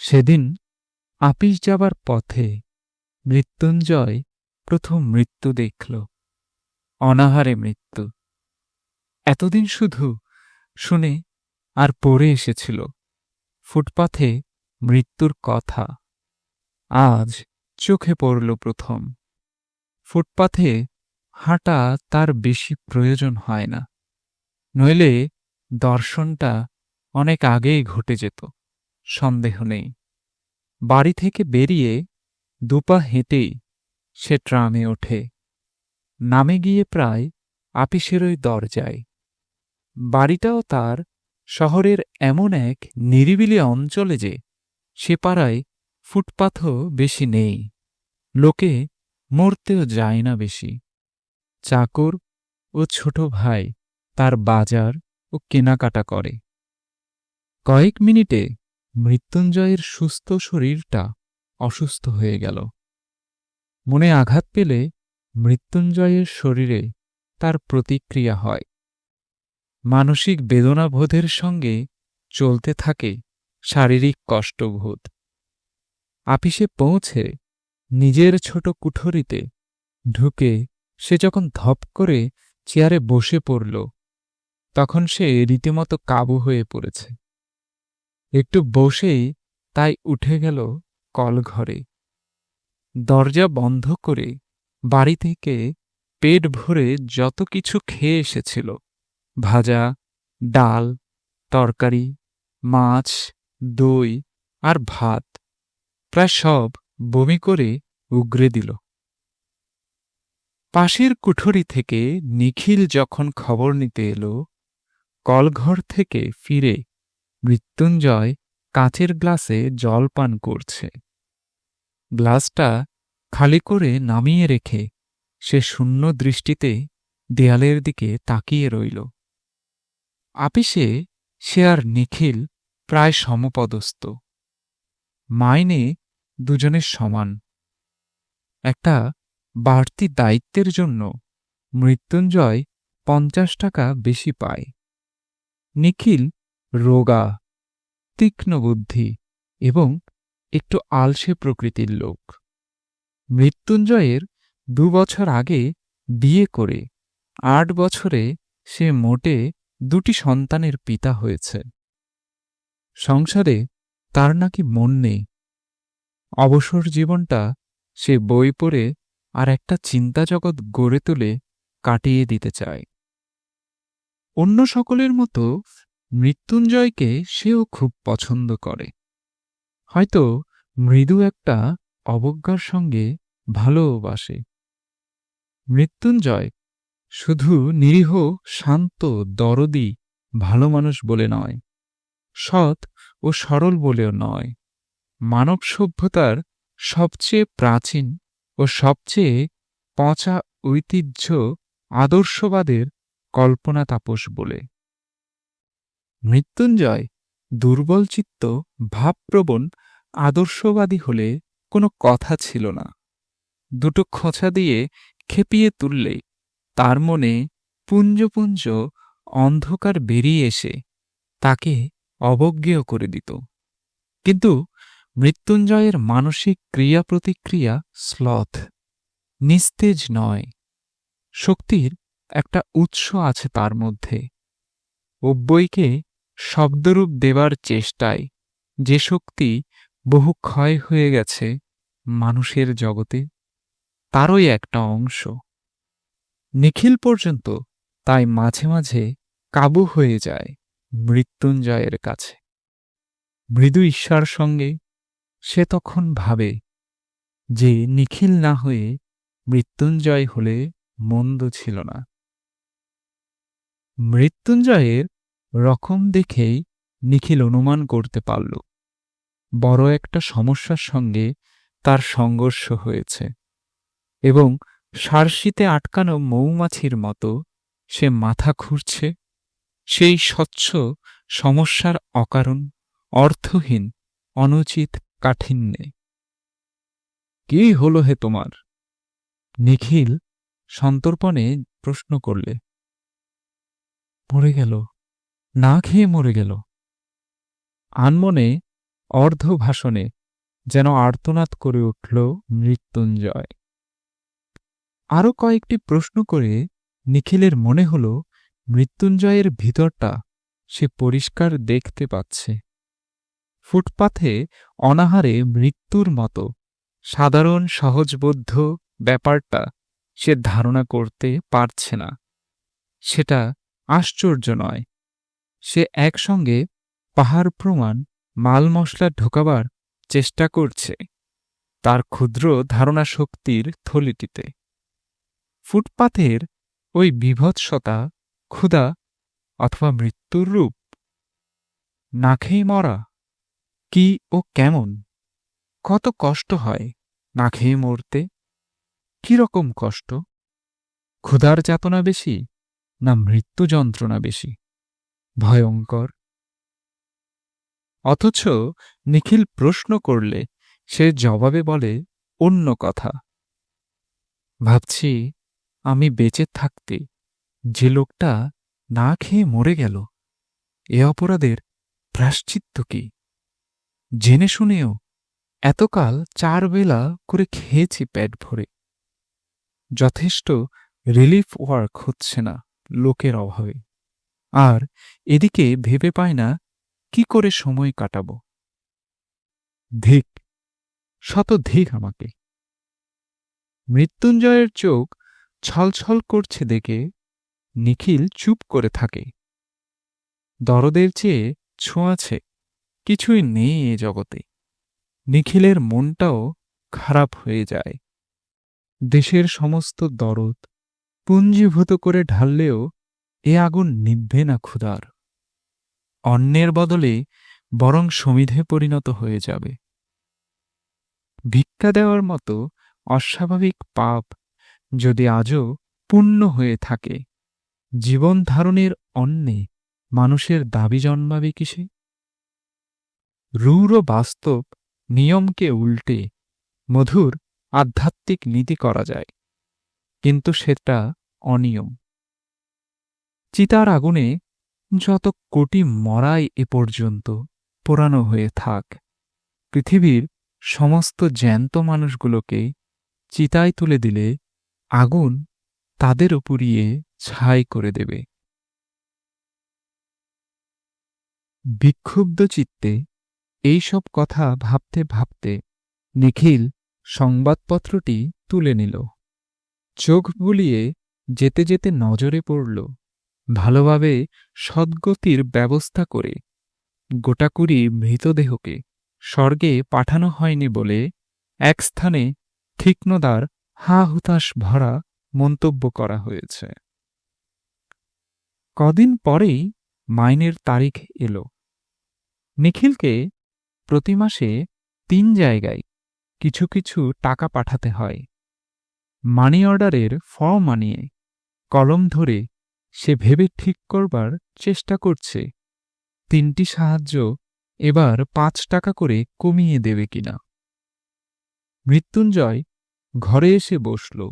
সেদিন আপিস যাবার পথে মৃত্যুঞ্জয় প্রথম মৃত্যু দেখল, অনাহারে মৃত্যু। এতদিন শুধু শুনে আর পড়ে এসেছিল ফুটপাথে মৃত্যুর কথা। আজ চোখে পড়ল প্রথম। ফুটপাথে হাঁটা তার বেশি প্রয়োজন হয় না, নইলে দর্শনটা অনেক আগেই ঘটে যেত। সন্দেহ নেই। বাড়ি থেকে বেরিয়ে দুপা হেঁটেই সে ট্রামে ওঠে। নামে গিয়ে প্রায় আপিসেরই দরজায়। বাড়িটাও তার শহরের এমন এক নিরিবিলি অঞ্চলে যে সে পাড়ায় ফুটপাথও বেশি নেই। লোকে মরতেও যায় না বেশি। চাকর ও ছোট ভাই তার বাজার ও কেনাকাটা করে। কয়েক মিনিটে মৃত্যুঞ্জয়ের সুস্থ শরীরটা অসুস্থ হয়ে গেল। মনে আঘাত পেলে মৃত্যুঞ্জয়ের শরীরে তার প্রতিক্রিয়া হয়। মানসিক বেদনাবোধের সঙ্গে চলতে থাকে শারীরিক কষ্টবোধ। আপিসে পৌঁছে নিজের ছোট কুঠরিতে ঢুকে সে যখন ধপ করে চেয়ারে বসে পড়ল, তখন সে রীতিমতো কাবু হয়ে পড়েছে। একটু বসেই তাই উঠে গেল কলঘরে। দরজা বন্ধ করে বাড়ি থেকে পেট ভরে যত কিছু খেয়ে এসেছিল, ভাজা, ডাল, তরকারি, মাছ, দই আর ভাত, প্রায় সব বমি করে উগরে দিল। পাশের কুঠরি থেকে নিখিল যখন খবর নিতে এলো, কলঘর থেকে ফিরে মৃত্যুঞ্জয় কাঁচের গ্লাসে জল পান করছে। গ্লাসটা খালি করে নামিয়ে রেখে সে শূন্য দৃষ্টিতে দেয়ালের দিকে তাকিয়ে রইল। আপিসে সে আর নিখিল প্রায় সমপদস্থ। মাইনে দুজনের সমান। একটা বাড়তি দায়িত্বের জন্য মৃত্যুঞ্জয় পঞ্চাশ টাকা বেশি পায়। নিখিল রোগা, তীক্ষ্ণ বুদ্ধি এবং একটু আলসে প্রকৃতির লোক। মৃত্যুঞ্জয়ের দু বছর আগে বিয়ে করে আট বছরে সে মোটে দুটি সন্তানের পিতা হয়েছে। সংসারে তার নাকি মন নেই। অবসর জীবনটা সে বই পড়ে আর একটা চিন্তাজগৎ গড়ে তুলে কাটিয়ে দিতে চায়। অন্য সকলের মতো মৃত্যুঞ্জয়কে সেও খুব পছন্দ করে। হয়তো মৃদু একটা অবজ্ঞার সঙ্গে ভালোবাসে মৃত্যুঞ্জয় শুধু নিরীহ, শান্ত, দরদি, ভালো মানুষ বলে নয়, সৎ ও সরল বলেও নয়। মানব সভ্যতার সবচেয়ে প্রাচীন ও সবচেয়ে পচা ঐতিহ্য আদর্শবাদের কল্পনা তাপস বলে। মৃত্যুঞ্জয় দুর্বলচিত্ত ভাবপ্রবণ, আদর্শবাদী হলে কোনো কথা ছিল না। দুটো খোঁচা দিয়ে খেপিয়ে তুললে তার মনে পুঞ্জপুঞ্জ অন্ধকার বেরিয়ে এসে তাকে অবজ্ঞেয় করে দিত। কিন্তু মৃত্যুঞ্জয়ের মানসিক ক্রিয়া প্রতিক্রিয়া স্লথ নিস্তেজ নয়। শক্তির একটা উৎস আছে তার মধ্যে। অব্যয়কে শব্দরূপ দেবার চেষ্টায় যে শক্তি বহু ক্ষয় হয়ে গেছে মানুষের জগতে, তারই একটা অংশ। নিখিল পর্যন্ত তাই মাঝে মাঝে কাবু হয়ে যায় মৃত্যুঞ্জয়ের কাছে। মৃদু ঈশ্বর সঙ্গে সে তখন ভাবে যে নিখিল না হয়ে মৃত্যুঞ্জয় হলে মন্দ ছিল না। মৃত্যুঞ্জয়ের রকম দেখেই নিখিল অনুমান করতে পারল। বড় একটা সমস্যার সঙ্গে তার সংঘর্ষ হয়েছে এবং সারশিতে আটকানো মৌমাছির মতো সে মাথা খুঁড়ছে সেই স্বচ্ছ সমস্যার অকারণ অর্থহীন অনুচিত কাঠিন্যে। কি হল হে তোমার? নিখিল সন্তর্পণে প্রশ্ন করলে। মরে গেল। না খেয়ে মরে গেল। আনমনে অর্ধ ভাষণে যেন আর্তনাদ করে উঠল মৃত্যুঞ্জয়। আরও কয়েকটি প্রশ্ন করে নিখিলের মনে হল, মৃত্যুঞ্জয়ের ভিতরটা সে পরিষ্কার দেখতে পাচ্ছে। ফুটপাথে অনাহারে মৃত্যুর মতো সাধারণ সহজবোধ্য ব্যাপারটা সে ধারণা করতে পারছে না। সেটা আশ্চর্য নয়। সে একসঙ্গে পাহাড় প্রমাণ, মাল মশলা ঢোকাবার চেষ্টা করছে তার ক্ষুদ্র ধারণা শক্তির থলিটিতে। ফুটপাথের ওই বিভৎসতা, ক্ষুধা অথবা মৃত্যুর রূপ, না খেয়ে মরা কি ও কেমন? কত কষ্ট হয় না খেয়ে মরতে? কি রকম কষ্ট? ক্ষুধার যাতনা বেশি না মৃত্যু যন্ত্রণা বেশি? ভয়ঙ্কর। অথচ নিখিল প্রশ্ন করলে সে জবাবে বলে অন্য কথা। ভাবছি আমি বেঁচে থাকতে যে লোকটা না খেয়ে মরে গেল, এ অপরাধের প্রাশ্চিত্য কি? জেনে শুনেও এতকাল চার বেলা করে খেয়েছি পেট ভরে। যথেষ্ট রিলিফ ওয়ার্ক হচ্ছে না লোকের অভাবে। আর এদিকে ভেবে পায় না কি করে সময় কাটাব। ধিক, শত ধিক আমাকে। মৃত্যুঞ্জয়ের চোখ ছলছল করছে দেখে নিখিল চুপ করে থাকে। দরদের চেয়ে ছোঁয়াছে কিছুই নেই এ জগতে। নিখিলের মনটাও খারাপ হয়ে যায়। দেশের সমস্ত দরদ পুঞ্জীভূত করে ঢাললেও এ আগুন নিভবে না ক্ষুধার। অন্যের বদলে বরং সমিধে পরিণত হয়ে যাবে। ভিক্ষা দেওয়ার মতো অস্বাভাবিক পাপ যদি আজও পূর্ণ হয়ে থাকে, জীবন ধারণের অন্নে মানুষের দাবি জন্মাবে কিসে? রূঢ় বাস্তব নিয়মকে উল্টে মধুর আধ্যাত্মিক নীতি করা যায়, কিন্তু সেটা অনিয়ম। চিতার আগুনে যত কোটি মরাই এ পর্যন্ত পোড়ানো হয়ে থাক। পৃথিবীর সমস্ত জ্যান্ত মানুষগুলোকে চিতায় তুলে দিলে আগুন তাদের উপরিয়ে ছাই করে দেবে। বিক্ষুব্ধ চিত্তে এইসব কথা ভাবতে ভাবতে নিখিল সংবাদপত্রটি তুলে নিল। চোখ বুলিয়ে যেতে যেতে নজরে পড়ল ভালোভাবে সদ্গতির ব্যবস্থা করে। গোটাকুড়ি মৃতদেহকে স্বর্গে পাঠানো হয়নি বলে এক স্থানে ঠিকনদার হা হুতাশ ভরা মন্তব্য করা হয়েছে। কদিন পরেই মাইনের তারিখ এলো। নিখিলকে প্রতি মাসে তিন জায়গায় কিছু কিছু টাকা পাঠাতে হয়। মানি অর্ডারের ফর্ম আনিয়ে কলম ধরে সে ভেবে ঠিক করবার চেষ্টা করছে। তিনটি সাহায্য এবার পাঁচ টাকা করে কমিয়ে দেবে কিনা। মৃত্যুঞ্জয় ঘরে এসে বসল।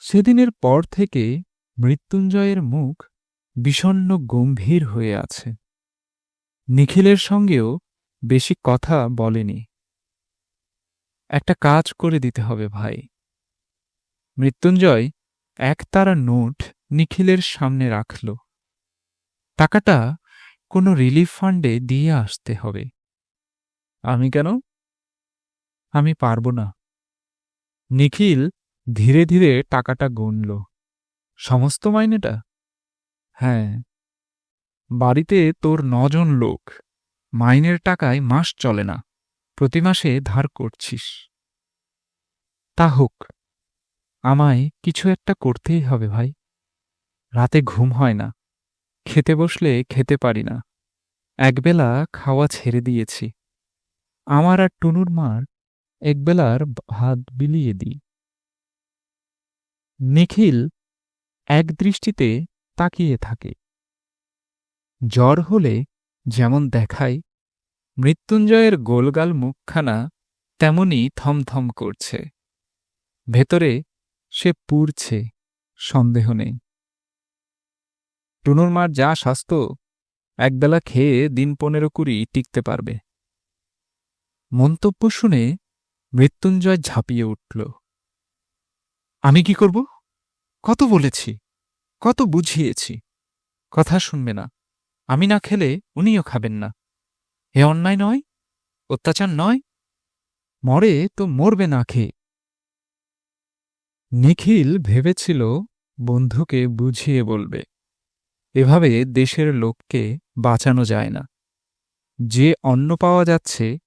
সেদিনের পর থেকে মৃত্যুঞ্জয়ের মুখ বিষণ্ন গম্ভীর হয়ে আছে। নিখিলের সঙ্গেও বেশি কথা বলেনি। একটা কাজ করে দিতে হবে ভাই। মৃত্যুঞ্জয় একতারা নোট নিখিলের সামনে রাখল। টাকাটা কোনো রিলিফ ফান্ডে দিয়ে আসতে হবে। আমি কেন? আমি পারব না। নিখিল ধীরে ধীরে টাকাটা গুনল। সমস্ত মাইনেটা? হ্যাঁ। বাড়িতে তোর নজন লোক। মাইনের টাকায় মাস চলে না। প্রতি মাসে ধার করছিস। তা হোক, আমায় কিছু একটা করতেই হবে ভাই। রাতে ঘুম হয় না। খেতে বসলে খেতে পারি না। একবেলা খাওয়া ছেড়ে দিয়েছি। আমার আর টুনুর মার একবেলার ভাত বিলিয়ে দিই। নিখিল একদৃষ্টিতে তাকিয়ে থাকে। জ্বর হলে যেমন দেখায়, মৃত্যুঞ্জয়ের গোলগাল মুখখানা তেমনি থমথম করছে। ভেতরে সে পুরছে সন্দেহ নেই। টুনুর মার যা স্বাস্থ্য একবেলা খেয়ে দিন পনেরো কুড়ি টিকতে পারবে। মন্তব্য শুনে মৃত্যুঞ্জয় ঝাঁপিয়ে উঠল। আমি কি করব? কত বলেছি কত বুঝিয়েছি। কথা শুনবে না আমি না খেলে উনিও খাবেন না। হে অন্যায় নয় অত্যাচার নয়। মরে তো মরবে না খেয়ে। নিখিল ভেবেছিল বন্ধুকে বুঝিয়ে বলবে। এভাবে দেশের লোককে বাঁচানো যায় না। যে অন্ন পাওয়া যাচ্ছে,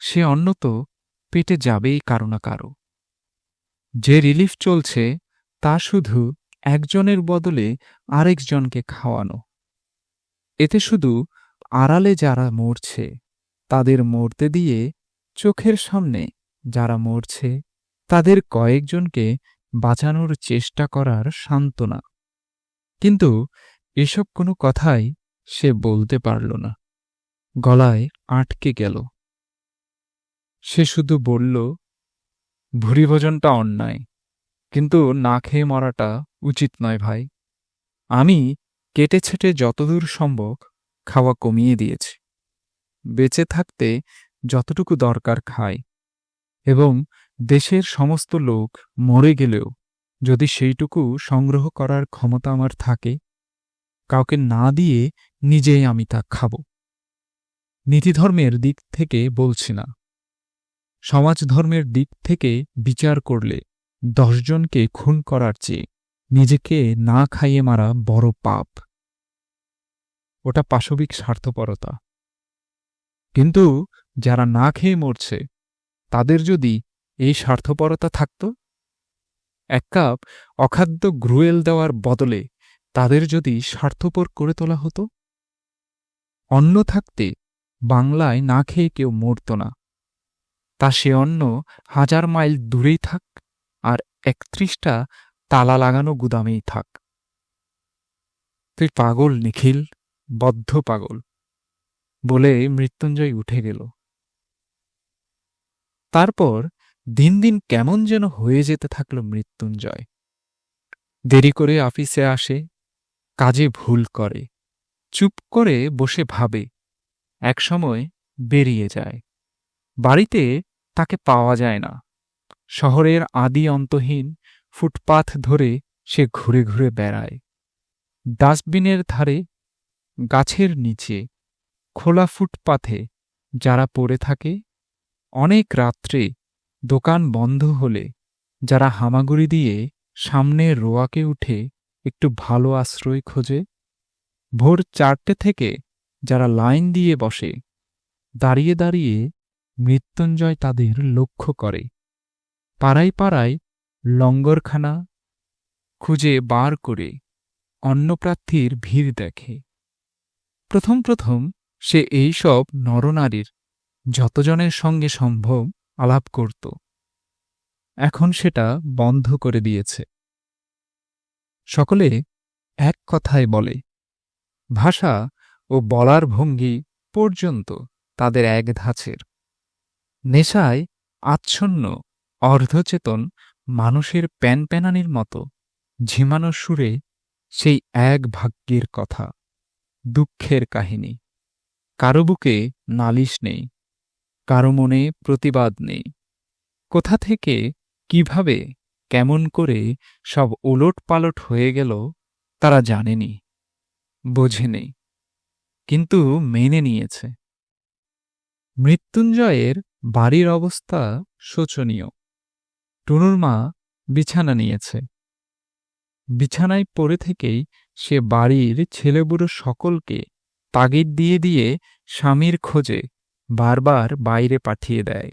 সে অন্ন তো পেটে যাবেই কারও না কারও। যে রিলিফ চলছে, তা শুধু একজনের বদলে আরেকজনকে খাওয়ানো। এতে শুধু আড়ালে যারা মরছে, তাদের মরতে দিয়ে চোখের সামনে যারা মরছে, তাদের কয়েকজনকে বাঁচানোর চেষ্টা করার সান্ত্বনা। কিন্তু এসব কোনো কথাই সে বলতে পারল না। গলায় আটকে গেল। সে শুধু বলল, ভুরিভোজনটা অন্যায়, কিন্তু না খেয়ে মরাটা উচিত নয় ভাই। আমি কেটে ছেটে যতদূর সম্ভব খাওয়া কমিয়ে দিয়েছি। বেঁচে থাকতে যতটুকু দরকার খাই। এবং দেশের সমস্ত লোক মরে গেলেও যদি সেইটুকু সংগ্রহ করার ক্ষমতা আমার থাকে কাউকে না দিয়ে নিজেই আমি তা খাব। নীতিধর্মের দিক থেকে বলছি না। সমাজ ধর্মের দিক থেকে বিচার করলে দশজনকে খুন করার চেয়ে নিজেকে না খাইয়ে মারা বড় পাপ। ওটা পাশবিক স্বার্থপরতা। কিন্তু যারা না খেয়ে মরছে, তাদের যদি এই স্বার্থপরতা থাকত? এক কাপ অখাদ্য গ্রুয়েল দেওয়ার বদলে তাদের যদি স্বার্থপর করে তোলা হতো? অন্ন থাকতে বাংলায় না খেয়ে কেউ মরত না। তা সে অন্ন হাজার মাইল দূরেই থাক, আর একত্রিশটা তালা লাগানো গুদামেই থাক। তুই পাগল, নিখিল, বদ্ধ পাগল বলে মৃত্যুঞ্জয় উঠে গেল। তারপর দিন দিন কেমন যেন হয়ে যেতে থাকল মৃত্যুঞ্জয়। দেরি করে অফিসে আসে কাজে ভুল করে। চুপ করে বসে ভাবে। একসময় বেরিয়ে যায়। বাড়িতে তাকে পাওয়া যায় না। শহরের আদি অন্তহীন ফুটপাথ ধরে সে ঘুরে ঘুরে বেড়ায়। ডাস্টবিনের ধারে, গাছের নিচে, খোলা ফুটপাথে যারা পড়ে থাকে, অনেক রাত্রে দোকান বন্ধ হলে যারা হামাগুড়ি দিয়ে সামনে রোয়াকে উঠে একটু ভালো আশ্রয় খোঁজে। ভোর চারটে থেকে যারা লাইন দিয়ে বসে, দাঁড়িয়ে দাঁড়িয়ে মৃত্যুঞ্জয় তাদের লক্ষ্য করে। পাড়ায় পাড়ায় লঙ্গরখানা খুঁজে বার করে অন্নপ্রার্থীর ভিড় দেখে। প্রথম প্রথম সে এই সব নরনারীর যতজনের সঙ্গে সম্ভব আলাপ করত। এখন সেটা বন্ধ করে দিয়েছে। সকলে এক কথায় বলে, ভাষা ও বলার ভঙ্গি পর্যন্ত তাদের এক ধাঁচের। নেশায় আচ্ছন্ন, অর্ধচেতন মানুষের প্যানপ্যানানির মতো ঝিমানো সুরে সেই এক ভাগ্যের কথা, দুঃখের কাহিনী। কারও বুকে নালিশ নেই, কারও মনে প্রতিবাদ নেই। কোথা থেকে, কীভাবে কেমন করে সব ওলট পালট হয়ে গেল তারা জানেনি, বোঝেনি, কিন্তু মেনে নিয়েছে। মৃত্যুঞ্জয়ের বাড়ির অবস্থা শোচনীয়। টুনুর মা বিছানা নিয়েছে। বিছানায় পড়ে থেকেই সে বাড়ির ছেলেবুড়ো সকলকে তাগিদ দিয়ে দিয়ে স্বামীর খোঁজে বারবার বাইরে পাঠিয়ে দেয়।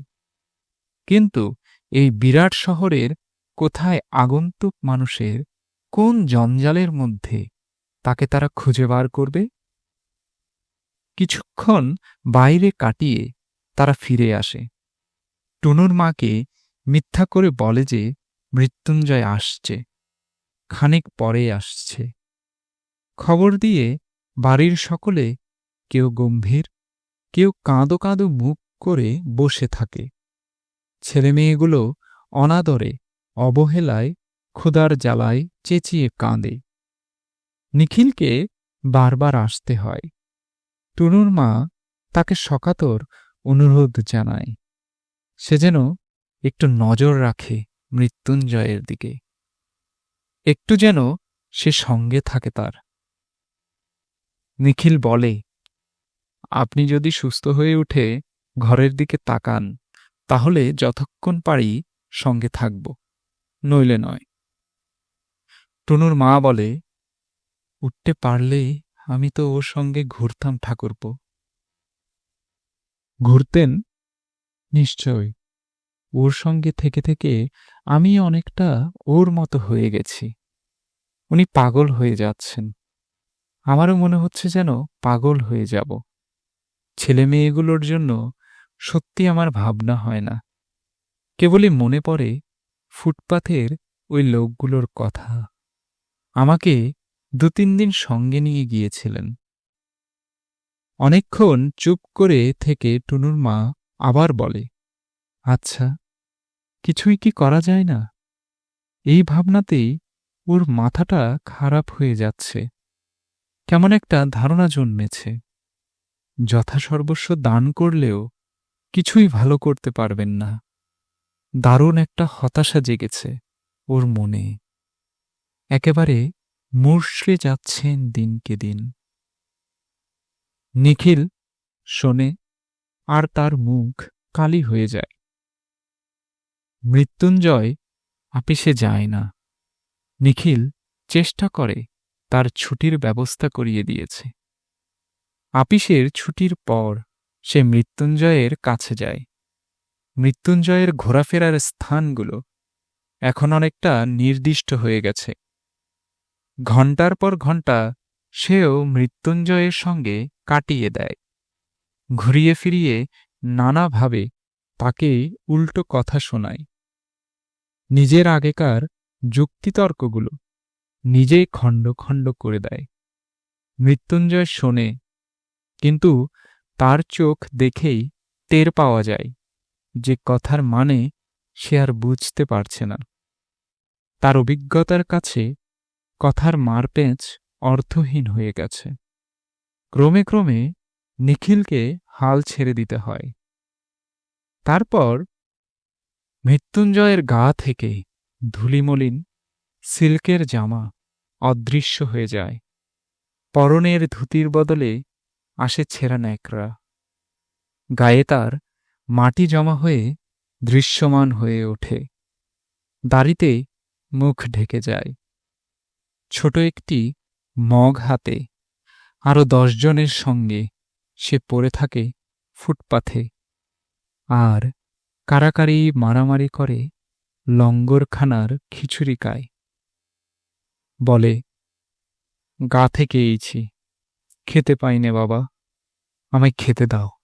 কিন্তু এই বিরাট শহরের কোথায় আগন্তুক মানুষের কোন জঞ্জালের মধ্যে তাকে তারা খুঁজে বার করবে? কিছুক্ষণ বাইরে কাটিয়ে তারা ফিরে আসে। টুনুর মাকে মিথ্যা করে বলে যে মৃত্যুঞ্জয় আসছে। খানিক পরে আসছে। খবর দিয়ে বাড়ির সকলে কেউ গম্ভীর, কেউ কাঁদো কাঁদো মুখ করে বসে থাকে। ছেলেমেয়েগুলো অনাদরে অবহেলায়, ক্ষুধার জ্বালায় চেঁচিয়ে কাঁদে। নিখিলকে বারবার আসতে হয়। টুনুর মা তাকে সকাতর অনুরোধ জানায়। সে যেন একটু নজর রাখে মৃত্যুঞ্জয়ের দিকে। একটু যেন সে সঙ্গে থাকে তার। নিখিল বলে, আপনি যদি সুস্থ হয়ে উঠে ঘরের দিকে তাকান, তাহলে যতক্ষণ পারি সঙ্গে থাকব। নইলে নয়। টুনুর মা বলে, উঠতে পারলেই আমি তো ওর সঙ্গে ঘুরতাম ঠাকুরপো। ঘুরতেন? নিশ্চয়। ওর সঙ্গে থেকে থেকে আমি অনেকটা ওর মতো হয়ে গেছি। উনি পাগল হয়ে যাচ্ছেন। আমারও মনে হচ্ছে যেন পাগল হয়ে যাব। ছেলে মেয়েগুলোর জন্য সত্যি আমার ভাবনা হয় না। কেবলই মনে পড়ে ফুটপাথের ওই লোকগুলোর কথা। আমাকে দু তিন দিন সঙ্গে নিয়ে গিয়েছিলেন। অনেকক্ষণ চুপ করে থেকে টুনুর মা আবার বলে আচ্ছা কিছুই কি করা যায় না? এই ভাবনাতেই ওর মাথাটা খারাপ হয়ে যাচ্ছে। কেমন একটা ধারণা জন্মেছে। যথাসর্বস্ব দান করলেও কিছুই ভালো করতে পারবেন না। দারুণ একটা হতাশা জেগেছে ওর মনে। একেবারে মুর্শড়ে যাচ্ছেন দিনকে দিন। নিখিল শোনে, আর তার মুখ কালি হয়ে যায়। মৃত্যুঞ্জয় আপিসে যায় না। নিখিল চেষ্টা করে তার ছুটির ব্যবস্থা করিয়ে দিয়েছে। আপিসের ছুটির পর সে মৃত্যুঞ্জয়ের কাছে যায়। মৃত্যুঞ্জয়ের ঘোরাফেরার স্থানগুলো এখন অনেকটা নির্দিষ্ট হয়ে গেছে। ঘণ্টার পর ঘণ্টা সেও মৃত্যুঞ্জয়ের সঙ্গে কাটিয়ে দেয়। ঘুরিয়ে ফিরিয়ে নানাভাবে তাকে উল্টো কথা শোনায়। নিজের আগেকার যুক্তিতর্কগুলো নিজেই খণ্ড খণ্ড করে দেয়। মৃত্যুঞ্জয় শোনে, কিন্তু তার চোখ দেখেই টের পাওয়া যায়। যে কথার মানে সে আর বুঝতে পারছে না। তার অভিজ্ঞতার কাছে কথার মারপেঁচ অর্থহীন হয়ে গেছে। ক্রমে ক্রমে নিখিলকে হাল ছেড়ে দিতে হয়। তারপর মৃত্যুঞ্জয়ের গা থেকে ধুলিমলিন, সিল্কের জামা অদৃশ্য হয়ে যায়। পরনের ধুতির বদলে আসে ছেঁড়া ন্যাকড়া। গায়ে তার মাটি জমা হয়ে দৃশ্যমান হয়ে ওঠে। দাড়িতে মুখ ঢেকে যায়। ছোট একটি মগ হাতে আরও দশজনের সঙ্গে সে পড়ে থাকে ফুটপাথে। আর কারাকারি মারামারি করে লঙ্গরখানার খিচুড়িকায়। বলে, গা থেকে এইছি। খেতে পাইনে বাবা, আমায় খেতে দাও।